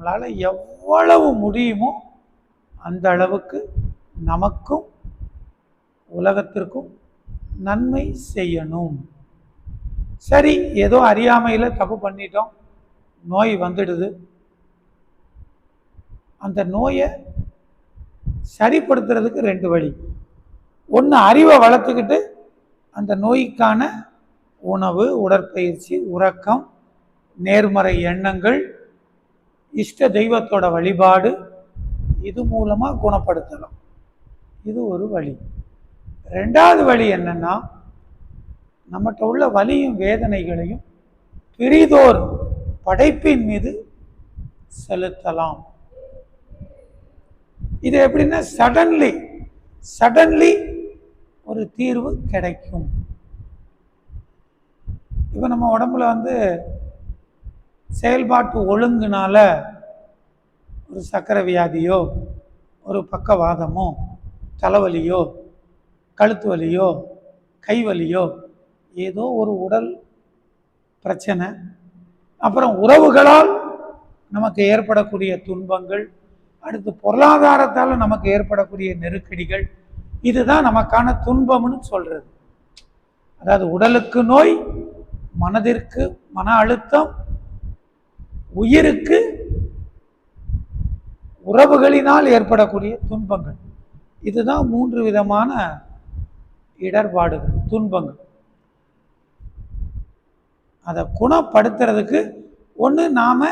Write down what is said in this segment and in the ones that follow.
நம்மளால் எவ்வளவு முடியுமோ அந்த அளவுக்கு நமக்கும் உலகத்திற்கும் நன்மை செய்யணும். சரி ஏதோ அறியாமையில் தப்பு பண்ணிட்டோம். நோய் வந்துடுது. அந்த நோயை சரிப்படுத்துறதுக்கு ரெண்டு வழி. ஒன்று அறிவை வளர்த்துக்கிட்டு அந்த நோய்க்கான உணவு உடற்பயிற்சி உறக்கம் நேர்மறை எண்ணங்கள் இஷ்ட தெய்வத்தோட வழிபாடு இது மூலமாக குணப்படுத்தலாம். இது ஒரு வழி. ரெண்டாவது வழி என்னென்னா நம்மகிட்ட உள்ள வலியும் வேதனைகளையும் பிரிதோர் படைப்பின் மீது செலுத்தலாம். இது எப்படின்னா சடன்லி சடன்லி ஒரு தீர்வு கிடைக்கும். இப்போ நம்ம உடம்புல வந்து செயல்பாட்டு ஒழுங்குனால ஒரு சக்கரை வியாதியோ ஒரு பக்கவாதமோ தலைவலியோ கழுத்து வலியோ கை வலியோ ஏதோ ஒரு உடல் பிரச்சனை. அப்புறம் உறவுகளால் நமக்கு ஏற்படக்கூடிய துன்பங்கள் அடுத்து பொருளாதாரத்தால் நமக்கு ஏற்படக்கூடிய நெருக்கடிகள் இதுதான் நமக்கான துன்பம்னு சொல்கிறது அதாவது உடலுக்கு நோய் மனதிற்கு மன அழுத்தம் உயிருக்கு உறவுகளினால் ஏற்படக்கூடிய துன்பங்கள். இதுதான் மூன்று விதமான இடர்பாடுகள் துன்பங்கள். அதை குணப்படுத்துறதுக்கு ஒன்று நாம்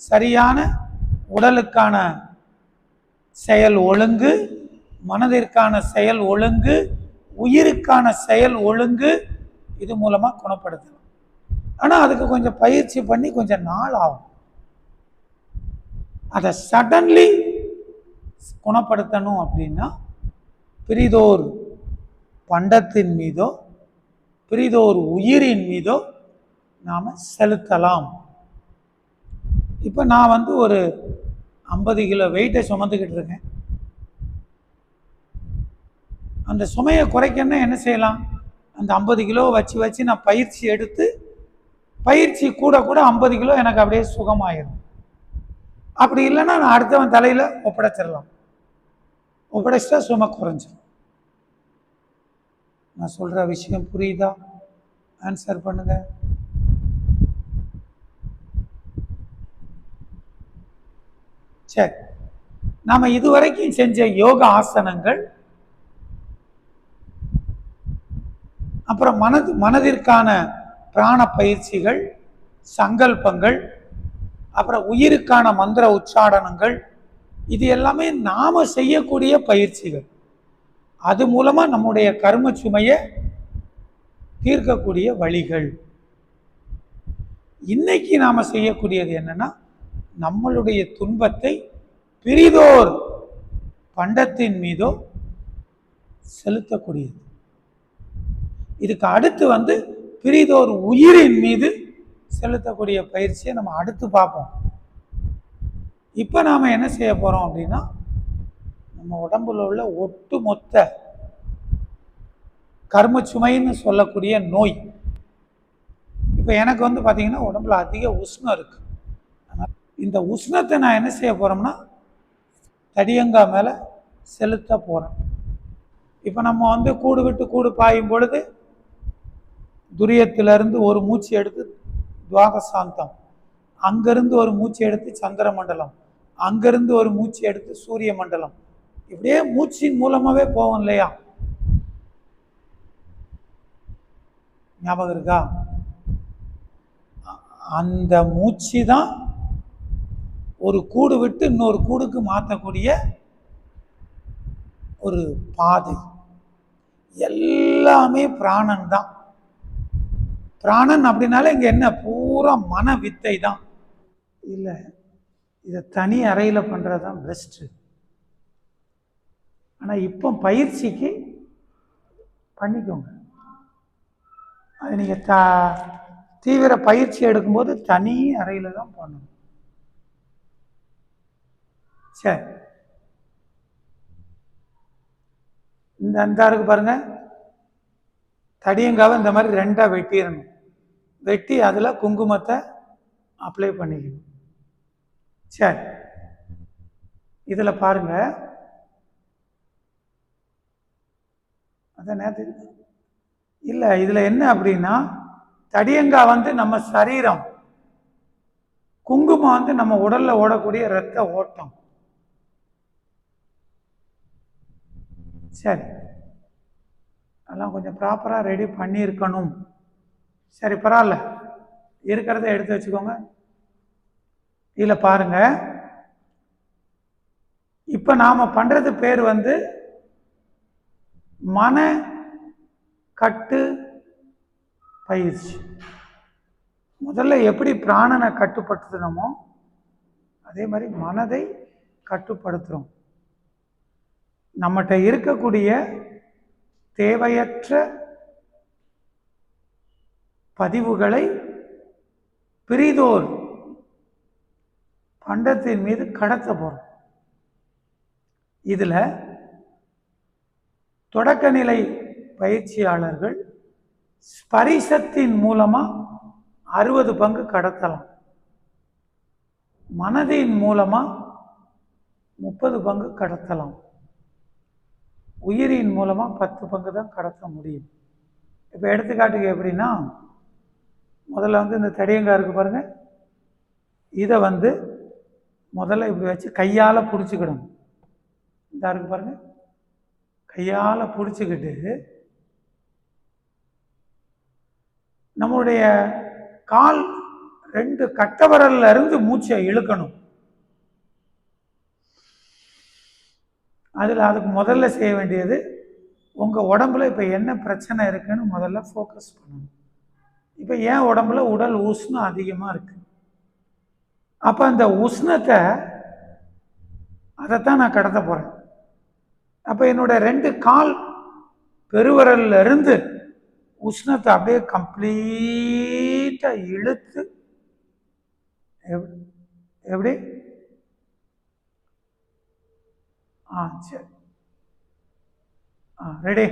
சரியான உடலுக்கான செயல் ஒழுங்கு மனதிற்கான செயல் ஒழுங்கு உயிருக்கான செயல் ஒழுங்கு இது மூலமாக குணப்படுத்தலாம் ஆனால் அதுக்கு கொஞ்சம் பயிற்சி பண்ணி கொஞ்சம் நாள் ஆகும். அதை சடன்லி குணப்படுத்தணும் அப்படின்னா பிரிதோர் பண்டத்தின் மீதோ பிரிதோர் உயிரின் மீதோ நாம் செலுத்தலாம். இப்போ நான் வந்து ஒரு ஐம்பது கிலோ வெயிட்டை சுமந்துக்கிட்டு இருக்கேன். அந்த சுமையை குறைக்கணும்னா என்ன செய்யலாம்? அந்த ஐம்பது கிலோ வச்சு வச்சு நான் பயிற்சி எடுத்து பயிற்சி கூட கூட ஐம்பது கிலோ எனக்கு அப்படியே சுகமாயிரும். அப்படி இல்லைன்னா நான் அடுத்தவன் தலையில் ஒப்படைச்சிடலாம். ஒப்படைச்சிட்டா சுமை குறைஞ்சிடும் நான் சொல்கிற விஷயம் புரியுதா? ஆன்சர் பண்ணுங்க. சரி நாம் இதுவரைக்கும் செஞ்ச யோக ஆசனங்கள் அப்புறம் மனது மனதிற்கான பிராண பயிற்சிகள் சங்கல்பங்கள் அப்புறம் உயிருக்கான மந்திர உச்சாடனங்கள் இது எல்லாமே நாம் செய்யக்கூடிய பயிற்சிகள். அது மூலமாக நம்முடைய கர்ம சுமையை தீர்க்கக்கூடிய வழிகள். இன்னைக்கு நாம் செய்யக்கூடியது என்னன்னா நம்மளுடைய துன்பத்தை பிரிதோர் பண்டத்தின் மீதோ செலுத்தக்கூடியது. இதுக்கு அடுத்து வந்து பிரிதோர் உயிரின் மீது செலுத்தக்கூடிய பயிற்சியை நம்ம அடுத்து பார்ப்போம். இப்போ நாம் என்ன செய்ய போகிறோம் அப்படின்னா நம்ம உடம்புல உள்ள ஒட்டுமொத்த கர்ம சுமைன்னு சொல்லக்கூடிய நோய். இப்போ எனக்கு வந்து பார்த்திங்கன்னா உடம்புல அதிக உஷ்ணம் இருக்குது இந்த உஷ்ணத்தை நான் என்ன செய்ய போகிறோம்னா தடியங்கா மேலே செலுத்த போகிறேன் இப்போ நம்ம வந்து கூடு விட்டு கூடு பாயும் பொழுது துரியத்திலிருந்து ஒரு மூச்சு எடுத்து துவாகசாந்தம். அங்கேருந்து ஒரு மூச்சு எடுத்து சந்திர மண்டலம் அங்கேருந்து ஒரு மூச்சு எடுத்து சூரிய மண்டலம் இப்படியே மூச்சின் மூலமாகவே போவோம் இல்லையா? ஞாபகம் இருக்கா? அந்த மூச்சு தான் ஒரு கூடு விட்டு இன்னொரு கூடுக்கு மாற்றக்கூடிய ஒரு பாதை. எல்லாமே பிராணன் தான். பிராணன் அப்படின்னாலே இங்கே என்ன? பூரா மன வித்தை தான் இல்லை இதை தனி அறையில் பண்ணுறது தான் பெஸ்ட்டு ஆனால் இப்போ பயிற்சிக்கு பண்ணிக்கோங்க. அது நீங்கள் த தீவிர பயிற்சி எடுக்கும்போது தனி அறையில் தான் பண்ணணும். சரி. இந்த அந்த பாருங்கள் தடியங்காவை இந்த மாதிரி ரெண்டாக வெட்டிடணும். வெட்டி அதில் குங்குமத்தை அப்ளை பண்ணிக்கணும். சரி. இதில் பாருங்க. அதான் நேரத்தில் இல்லை இதில் என்ன அப்படின்னா தடியங்காய் வந்து நம்ம சரீரம் குங்குமம் வந்து நம்ம உடலில் ஓடக்கூடிய இரத்த ஓட்டம். சரி. அதெல்லாம் கொஞ்சம் ப்ராப்பராக ரெடி பண்ணியிருக்கணும். சரி பரவாயில்ல. இருக்கிறத எடுத்து வச்சுக்கோங்க. இதில் பாருங்கள் இப்போ நாம் பண்ணுறது பேர் வந்து மன கட்டு பயிற்சி. முதல்ல எப்படி பிராணனை கட்டுப்படுத்தணுமோ அதே மாதிரி மனதை கட்டுப்படுத்துகிறோம் நம்மகிட்ட இருக்கக்கூடிய தேவையற்ற பதிவுகளை பிரிதோர் பண்டத்தின் மீது கடத்த போகிறோம் இதில் தொடக்க தொடக்கநிலை பயிற்சியாளர்கள் ஸ்பரிசத்தின் மூலமாக அறுபது பங்கு கடத்தலாம். மனதின் மூலமாக முப்பது பங்கு கடத்தலாம். உயிரின் மூலமாக பத்து பங்கு தான் கடத்த முடியும். இப்போ எடுத்துக்காட்டுக்கு எப்படின்னா முதல்ல வந்து இந்த தடியங்காய் பாருங்கள் இதை வந்து முதல்ல இப்படி வச்சு கையால் பிடிச்சிக்கிடணும். இதாக இருக்குது பாருங்கள் கையால் பிடிச்சிக்கிட்டு நம்மளுடைய கால் ரெண்டு கட்டவரல்ல இருந்து மூச்சை இழுக்கணும். அதில் அதுக்கு முதல்ல செய்ய வேண்டியது உங்கள் உடம்புல இப்போ என்ன பிரச்சனை இருக்குன்னு முதல்ல ஃபோக்கஸ் பண்ணணும். இப்போ ஏன் உடம்புல உடல் உஷ்ணம் அதிகமாக இருக்குது அப்போ அந்த உஷ்ணத்தை அதைத்தான் நான் கடத்த போகிறேன் அப்போ என்னோட ரெண்டு கால் பெருவரல்ல இருந்து உஷ்ணத்தை அப்படியே கம்ப்ளீட்டாக இழுத்து எப்படி எப்படி ஆ சரி. ஆ ரெடி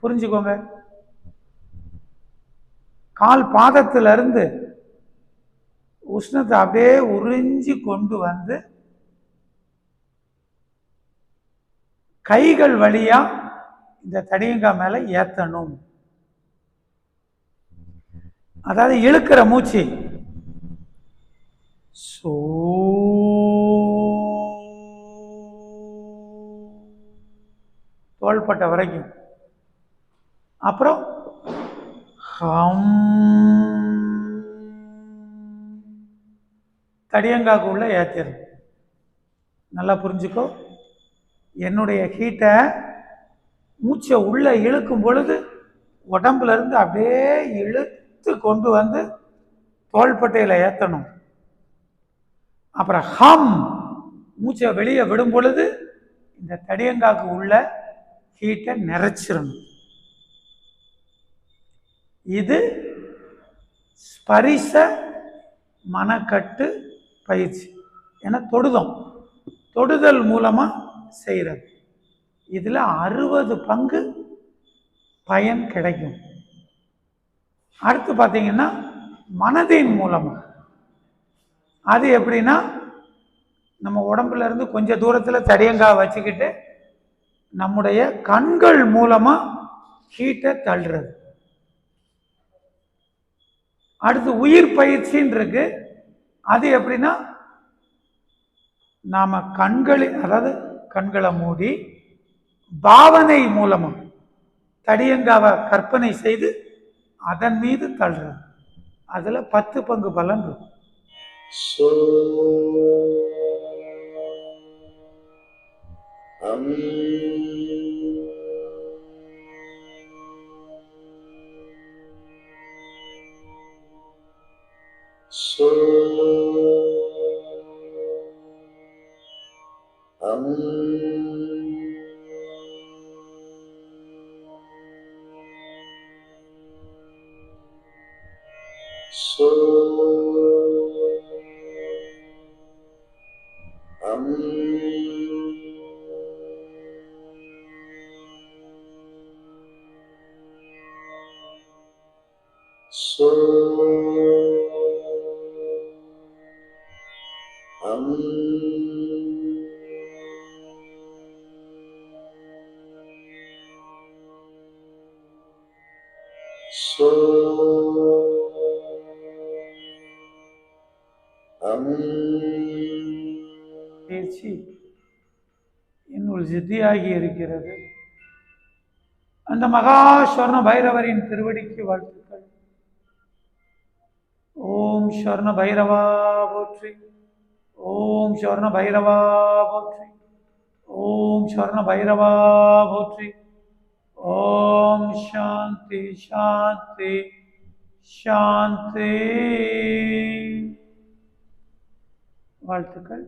புரிஞ்சுக்கோங்க. கால் பாதத்திலிருந்து உஷ்ணத்தை அப்படியே உறிஞ்சி கொண்டு வந்து கைகள் வழியா இந்த தடியங்காய் மேலே ஏற்றணும் அதாவது இழுக்கிற மூச்சு. ஸோ தோள்பட்ட வரைக்கும். அப்புறம் ஹம் தடியங்காக்குள்ள ஏற்றிடும் நல்லா புரிஞ்சுக்கோ. என்னுடைய ஹீட்டை மூச்சை உள்ளே இழுக்கும் பொழுது உடம்புலேருந்து அப்படியே இழுத்து கொண்டு வந்து தோள்பட்டையில் ஏற்றணும் அப்புறம் ஹம் மூச்சை வெளியே விடும் பொழுது இந்த தடியங்காக்கு உள்ள ஹீட்டை நிறைச்சிடணும் இது ஸ்பரிச மனக்கட்டு பயிற்சி ஏன்னா தொடுதம். தொடுதல் மூலமாக செய்கிறது இதில் அறுபது பங்கு பயன் கிடைக்கும். அடுத்து பார்த்தீங்கன்னா மனதின் மூலமாக அது எப்படின்னா நம்ம உடம்புலேருந்து கொஞ்சம் தூரத்தில் தடியங்காய் வச்சுக்கிட்டு நம்முடைய கண்கள் மூலமாக ஹீட்டை தள்ளுறது. அடுத்து உயிர் பயிற்சின்னு இருக்கு. அது எப்படின்னா நாம் கண்களில் அதாவது கண்களை மூடி பாவனை மூலமாக தடியங்காவை கற்பனை செய்து அதன் மீது தள்ளுறது. அதில் பத்து பங்கு பலன் இருக்கும். So um सो அம் என்னுள் சித்தியாகி இருக்கிறது. அந்த மகாஸ்வர்ண பைரவரின் திருவடிக்கு வாழ்த்துக்கள். ஓம் ஸ்வர்ண பைரவா போற்றி. ஓம் ஸ்வர்ண பைரவா போற்றி. ஓம் ஸ்வர்ண பைரவா போற்றி. ஓம் சாந்தி சாந்தி சாந்தி வாழ்த்துக்கள்